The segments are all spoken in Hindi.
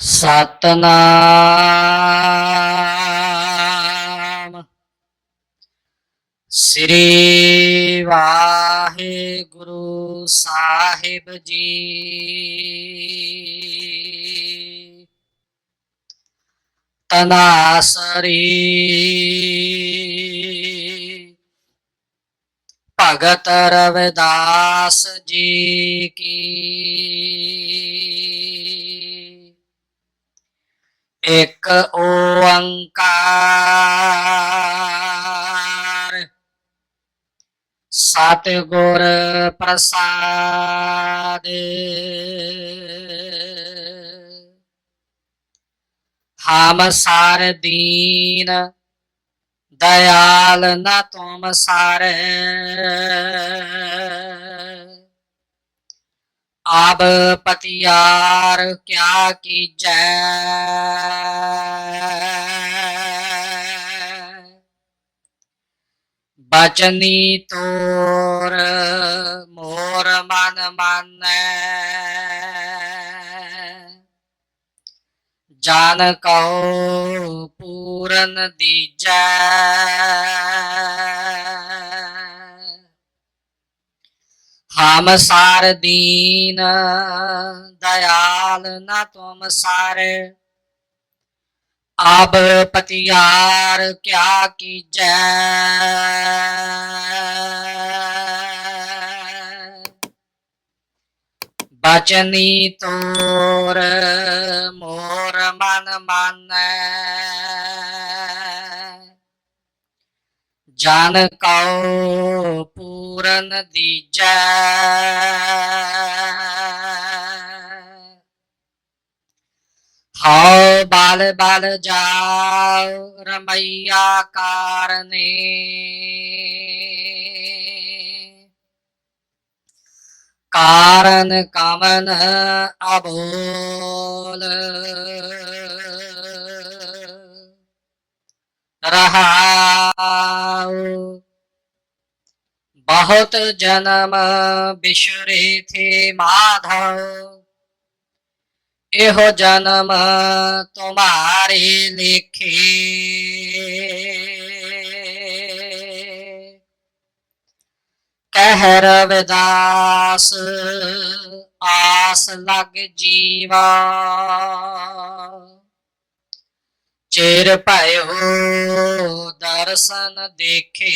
ਸਤਨਾਮ। ਸ੍ਰੀ ਵਾਹਿਗੁਰੂ ਸਾਹਿਬ ਜੀ। ਤਨਾਸਰੀ। ਭਗਤ ਰਵਿਦਾਸ ਜੀ ਕੀ ਓੰਕਾਰ ਸਤਿਗੁਰ ਪ੍ਰਸਾਦ ਹਮ ਸਾਰ ਦੀਨ ਦਇਆਲ ਨਾ ਤੁਮ ਸਾਰੇ अब पतियार क्या की जय। बचनी तोर मोर मन मन। जान कहो पूरन दीजय ਹਮ ਸਾਰ ਦੀਨ ਦਇਆਲ ਨਾ ਤੁਮ ਸਾਰ। ਆਬ ਪਤਿਆਰ ਕਿਆ ਕੀਜੈ। ਬਚਨੀ ਤੋਰ ਜਨ ਕਉ ਪੂਰਨ ਦੀਜੈ। ਹਉ ਬਾਲ ਬਾਲ ਜਾਉ ਰਮਈਆ ਕਾਰਨੇ। ਕਾਰਨ ਕਮਨ ਅਬੋਲ। बहुत जन्म बिसरे थे माधव। एहो जन्म तुम्हारे लिखे। कह रविदास आस लग जीवा। चेर पायो दर्शन देखे।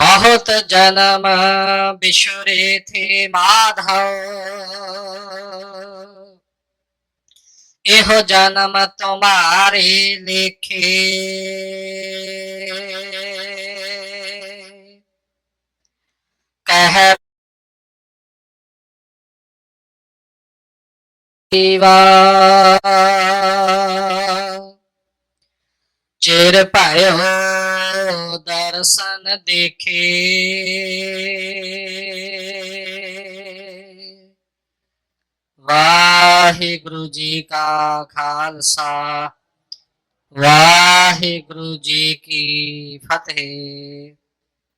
बहुत जन्म बिशुरे थे माधव। एहो जन्म तुम्हारे लिखे। कह चिर पाय दर्शन देखे। वाहे गुरु जी का खालसा वाहे गुरु जी की फतेह।